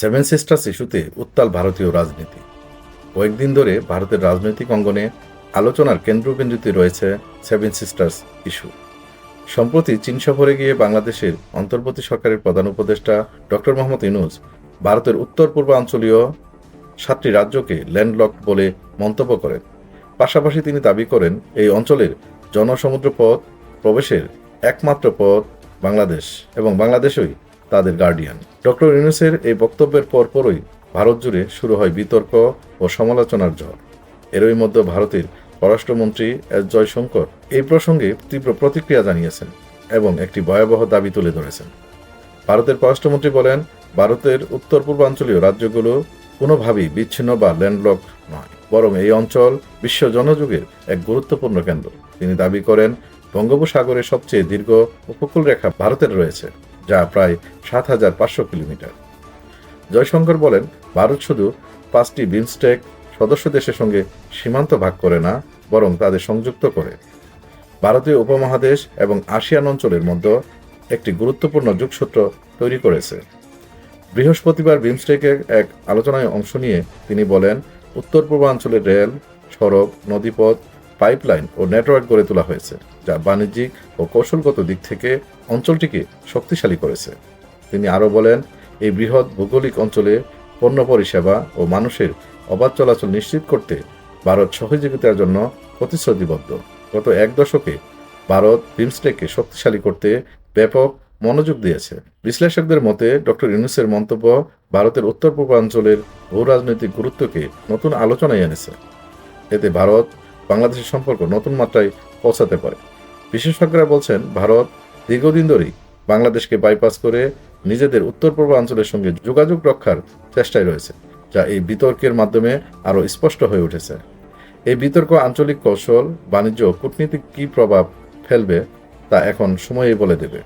Seven sisters ইস্যুতে উত্তাল ভারতীয় রাজনীতি। কয়েকদিন ধরে ভারতের রাজনৈতিক অঙ্গনে আলোচনার কেন্দ্রবিন্দুতে রয়েছে সেভেন সিস্টার্স ইস্যু। সম্প্রতি চীন সফরে গিয়ে বাংলাদেশের অন্তর্বর্তী সরকারের প্রধান উপদেষ্টা ডক্টর মোহাম্মদ ইনুজ ভারতের উত্তর পূর্বাঞ্চলীয় সাতটি রাজ্যকে ল্যান্ডলক বলে মন্তব্য করেন। পাশাপাশি তিনি দাবি করেন, এই অঞ্চলের জনসমুদ্র পথ প্রবেশের একমাত্র পথ বাংলাদেশ এবং বাংলাদেশই তাদের গার্ডিয়ান ডক্টর ইউনুসের এই বক্তব্যের পরপরই ভারত জুড়ে শুরু হয় বিতর্ক ও সমালোচনার ঝড়। এরই মধ্যে ভারতের পররাষ্ট্রমন্ত্রী এস জয়শঙ্কর এই প্রসঙ্গে তীব্র প্রতিক্রিয়া জানিয়েছেন এবং একটি ভয়াবহ দাবি তুলে ধরেছেন। ভারতের পররাষ্ট্রমন্ত্রী বলেন, ভারতের উত্তর পূর্বাঞ্চলীয় রাজ্যগুলো কোনোভাবেই বিচ্ছিন্ন বা ল্যান্ডলক নয়, বরং এই অঞ্চল বিশ্ব জনযুগের এক গুরুত্বপূর্ণ কেন্দ্র। তিনি দাবি করেন বঙ্গোপসাগরের সবচেয়ে দীর্ঘ উপকূল রেখা ভারতের রয়েছে। যা প্রায় সাত হাজার পাঁচশো কিলোমিটার। জয়শঙ্কর বলেন, ভারত শুধু পাঁচটি বিমস্টেক সদস্য দেশের সঙ্গে সীমান্ত ভাগ করে না, বরং তাদের সংযুক্ত করে। ভারতীয় উপমহাদেশ এবং আসিয়ান অঞ্চলের মধ্যে একটি গুরুত্বপূর্ণ যোগসূত্র তৈরি করেছে। বৃহস্পতিবার বিমস্টেকের এক আলোচনায় অংশ নিয়ে তিনি বলেন উত্তর পূর্বাঞ্চলের রেল, সড়ক, নদীপথ পাইপলাইন ও নেটওয়ার্ক গড়ে তোলা হয়েছে, যা বাণিজ্যিক ও কৌশলগত দিক থেকে অঞ্চলটিকে শক্তিশালী করেছে। তিনি আরও বলেন, এই বৃহৎ ভৌগোলিক অঞ্চলে পণ্য পরিষেবা ও মানুষের অবাধ চলাচল নিশ্চিত করতে ভারত সহযোগিতার জন্য প্রতিশ্রুতিবদ্ধ। গত এক দশকে ভারত বিমস্টেককে শক্তিশালী করতে ব্যাপক মনোযোগ দিয়েছে। বিশ্লেষকদের মতে, ডক্টর ইউনুসের মন্তব্য ভারতের উত্তর পূর্বাঞ্চলের ভূ রাজনৈতিক গুরুত্বকে নতুন আলোচনায় এনেছে। এতে ভারত বাংলাদেশের সম্পর্ক নতুন মাত্রায় পৌঁছাতে পারে। বিশেষজ্ঞরা বলছেন, ভারত দীর্ঘদিন ধরেই বাংলাদেশকে বাইপাস করে নিজেদের উত্তর পূর্বাঞ্চলের সঙ্গে যোগাযোগ রক্ষার চেষ্টায় রয়েছে, যা এই বিতর্কের মাধ্যমে আরও স্পষ্ট হয়ে উঠেছে। এই বিতর্ক আঞ্চলিক কৌশল, বাণিজ্য কূটনীতিক কী প্রভাব ফেলবে তা এখন সময়ই বলে দেবে।